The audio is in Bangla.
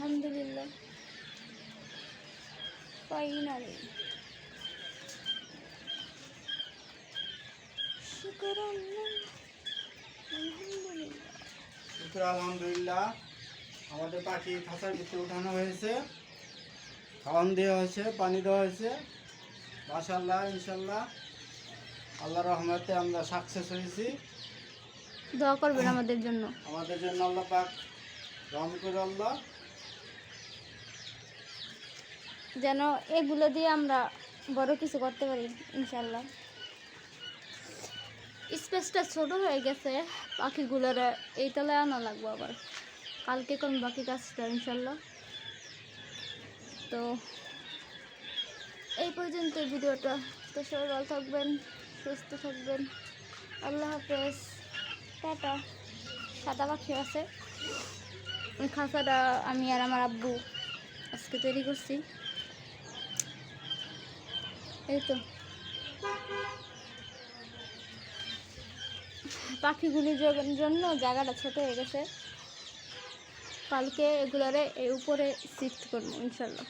আলহামদুলিল্লাহ। ফাইনালি শুকর আলহামদুলিল্লাহ। শুক্র আলহামদুলিল্লাহ। আমাদের পাখি খাঁচার ভিতরে উঠানো হয়েছে। খাওয়ান দেওয়া হয়েছে পানি দেওয়া হয়েছে। মাশাল্লাহ ইনশাল্লাহ আল্লাহ রহমতে আমরা সাকসেস হয়েছি। দোয়া করবেন আমাদের জন্য। আমাদের জন্য আল্লাহ পাক রহম করে আল্লাহ। যেন এগুলো দিয়ে আমরা বড় কিছু করতে পারি ইনশাল্লাহ স্পেসটা ছোট হয়ে গেছে পাখিগুলোর এই তলায় আনা লাগবে আবার। কালকে কোন বাকি কাজটা ইনশাল্লাহ তো এই পর্যন্ত ভিডিওটা। তো সবাই ভালো থাকবেন, সুস্থ থাকবেন। আল্লাহ হাফেজ। টাটা। সাদা পাখি আছে। খাঁচাটা আমি আর আমার আব্বু আজকে তৈরি করছি। এই তো পাখিগুলির জন্য জায়গাটা ছোট হয়ে গেছে। কালকে এগুলোরে এই উপরে শিফট করব, ইনশাল্লাহ।